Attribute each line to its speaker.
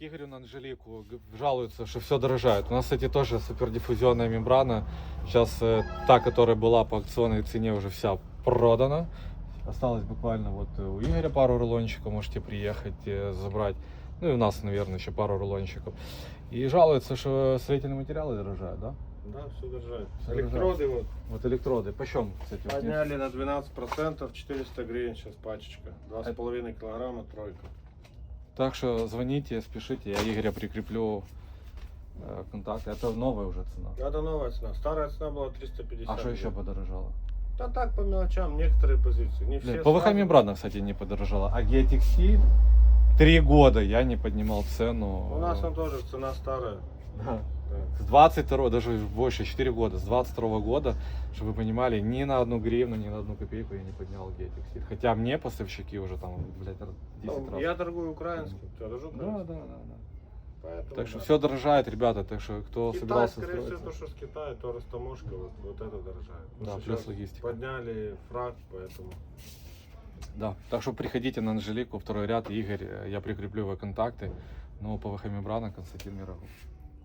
Speaker 1: Игорю на Анжелику жалуются, что все дорожает. У нас, кстати, тоже супердиффузионная мембрана. Сейчас э, та, которая была по акционной цене, уже вся продана. Осталось буквально вот э, у Игоря пару рулончиков, можете приехать э, забрать. Ну и у нас, наверное, еще пару рулончиков. И жалуются, что строительные материалы дорожают, да?
Speaker 2: Да, все держать.
Speaker 1: Всё
Speaker 2: Электроды вот
Speaker 1: Вот электроды. Почем, кстати? вот
Speaker 2: подняли на 12%, 400 гривен сейчас пачечка. 2,5 килограмма тройка.
Speaker 1: Так что звоните, спешите, я Игоря прикреплю э, контакты. Это новая уже цена.
Speaker 2: Это новая цена. Старая цена была 350
Speaker 1: А что еще подорожало?
Speaker 2: Да так, по мелочам, некоторые позиции. Не все
Speaker 1: Блин, ПВХ
Speaker 2: сразу.
Speaker 1: мембрана, кстати, не подорожала. А GTXT три года я не поднимал цену.
Speaker 2: У нас он тоже цена старая.
Speaker 1: Да.
Speaker 2: Да.
Speaker 1: С 22 даже больше, 4 года, с 22 года, чтобы вы понимали, ни на одну гривну, ни на одну копейку я не поднял GTXT. Хотя мне поставщики уже там, блядь, 10
Speaker 2: Ну,
Speaker 1: раз.
Speaker 2: Я торгую украинским, я держу
Speaker 1: Да, да, да, да.
Speaker 2: Поэтому,
Speaker 1: Так что
Speaker 2: да.
Speaker 1: все дорожает, ребята, так что кто
Speaker 2: Китай,
Speaker 1: собирался
Speaker 2: скорее всего, то, что с Китая, то растаможка, вот, вот это дорожает.
Speaker 1: Да,
Speaker 2: Потому что
Speaker 1: плюс логистика.
Speaker 2: Подняли фраг, поэтому.
Speaker 1: Да, так что приходите на Анжелику, второй ряд, Игорь, э, я прикреплю его контакты. Ну, ПВХ мембрана, Константин Мирогов.